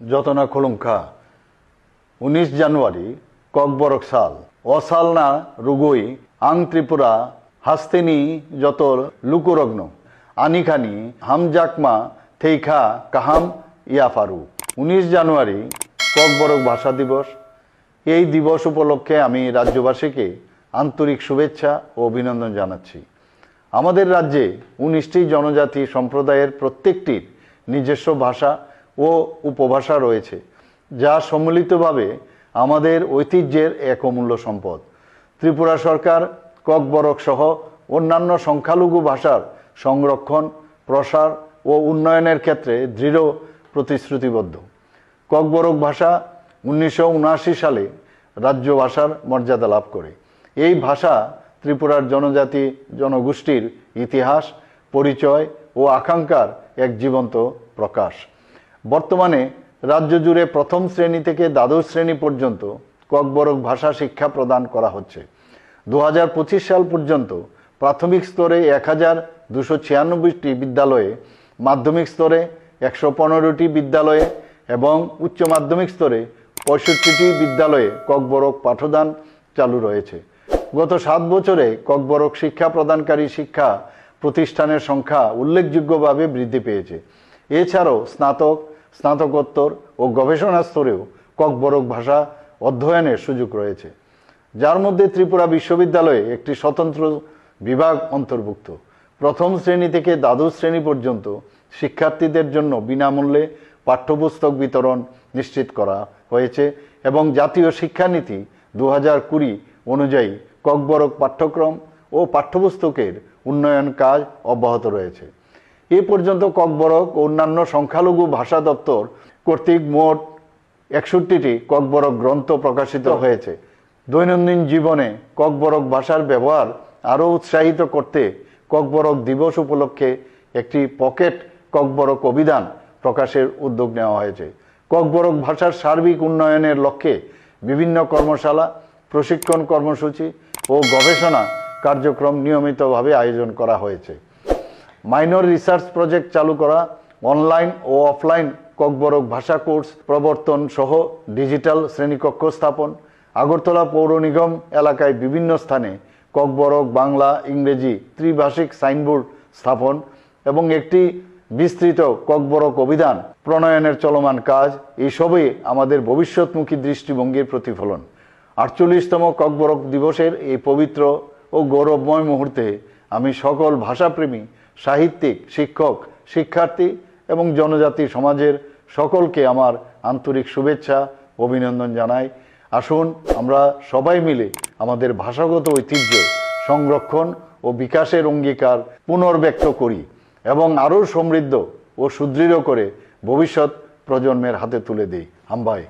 যতনা খোলংখা উনিশ জানুয়ারি ককবরক সাল। অসাল না রুগই আং ত্রিপুরা হাস্তিনি যত লুকুরগ্ন, আনিখানি, হামজাকমা, থেইখা, কাহাম, ইয়াফারু। উনিশ জানুয়ারি ককবরক ভাষা দিবস। এই দিবস উপলক্ষে আমি রাজ্যবাসীকে আন্তরিক শুভেচ্ছা ও অভিনন্দন জানাচ্ছি। আমাদের রাজ্যে উনিশটি জনজাতি সম্প্রদায়ের প্রত্যেকটির নিজস্ব ভাষা ও উপভাষা রয়েছে, যা সম্মিলিতভাবে আমাদের ঐতিহ্যের এক অমূল্য সম্পদ। ত্রিপুরা সরকার, ককবরক সহ অন্যান্য সংখ্যালঘু ভাষার সংরক্ষণ, প্রসার ও উন্নয়নের ক্ষেত্রে দৃঢ় প্রতিশ্রুতিবদ্ধ। ককবরক ভাষা উনিশশো সালে রাজ্য ভাষার মর্যাদা লাভ করে। এই ভাষা ত্রিপুরার জনজাতি, জনগোষ্ঠীর ইতিহাস, পরিচয় ও আকাঙ্ক্ষার এক জীবন্ত প্রকাশ। বর্তমানে রাজ্য জুড়ে প্রথম শ্রেণি থেকে দ্বাদশ শ্রেণি পর্যন্ত ককবরক ভাষা শিক্ষা প্রদান করা হচ্ছে। দু হাজার পঁচিশ সাল পর্যন্ত প্রাথমিক স্তরে এক হাজার দুশো ছিয়ানব্বইটি বিদ্যালয়ে, মাধ্যমিক স্তরে একশো পনেরোটি বিদ্যালয়ে এবং উচ্চ মাধ্যমিক স্তরে পঁয়ষট্টিটি বিদ্যালয়ে ককবরক পাঠদান চালু রয়েছে। গত সাত বছরে ককবরক শিক্ষা প্রদানকারী শিক্ষা প্রতিষ্ঠানের সংখ্যা উল্লেখযোগ্যভাবে বৃদ্ধি পেয়েছে। এছাড়াও স্নাতক, স্নাতকোত্তর ও গবেষণা স্তরেও ককবরক ভাষা অধ্যয়নের সুযোগ রয়েছে। যার মধ্যে ত্রিপুরা বিশ্ববিদ্যালয়ে একটি স্বতন্ত্র বিভাগ অন্তর্ভুক্ত। প্রথম শ্রেণি থেকে দ্বাদশ শ্রেণি পর্যন্ত শিক্ষার্থীদের জন্য বিনামূল্যে পাঠ্যপুস্তক বিতরণ নিশ্চিত করা হয়েছে এবং জাতীয় শিক্ষানীতি দু হাজার কুড়ি অনুযায়ী ককবরক পাঠ্যক্রম ও পাঠ্যপুস্তকের উন্নয়ন কাজ অব্যাহত রয়েছে। এ পর্যন্ত ককবরক অন্যান্য সংখ্যালঘু ভাষা দপ্তর কর্তৃক মোট একষট্টিটি ককবরক গ্রন্থ প্রকাশিত হয়েছে। দৈনন্দিন জীবনে ককবরক ভাষার ব্যবহার আরও উৎসাহিত করতে ককবরক দিবস উপলক্ষে একটি পকেট ককবরক অভিধান প্রকাশের উদ্যোগ নেওয়া হয়েছে। ককবরক ভাষার সার্বিক উন্নয়নের লক্ষ্যে বিভিন্ন কর্মশালা, প্রশিক্ষণ কর্মসূচি ও গবেষণা কার্যক্রম নিয়মিতভাবে আয়োজন করা হয়েছে। মাইনর রিসার্চ প্রজেক্ট চালু করা অনলাইন ও অফলাইন ককবরক ভাষা কোর্স প্রবর্তন সহ ডিজিটাল শ্রেণীকক্ষ স্থাপন। আগরতলা পৌর নিগম এলাকায় বিভিন্ন স্থানে ককবরক বাংলা, ইংরেজি, ত্রিভাষিক সাইনবোর্ড স্থাপন এবং একটি বিস্তৃত ককবরক অভিধান, প্রণয়নের চলমান কাজ এইসবই আমাদের ভবিষ্যৎমুখী দৃষ্টিভঙ্গির প্রতিফলন। আটচল্লিশতম ককবরক দিবসের এই পবিত্র ও গৌরবময় মুহূর্তে আমি সকল ভাষাপ্রেমী সাহিত্যিক, শিক্ষক, শিক্ষার্থী এবং জনজাতি সমাজের সকলকে আমার আন্তরিক শুভেচ্ছা, অভিনন্দন জানাই। আসুন, আমরা সবাই মিলে আমাদের ভাষাগত ঐতিহ্য সংরক্ষণ ও বিকাশের অঙ্গীকার পুনর্ব্যক্ত করি এবং আরও সমৃদ্ধ ও সুদৃঢ় করে ভবিষ্যৎ প্রজন্মের হাতে তুলে দিই। হাম্বাই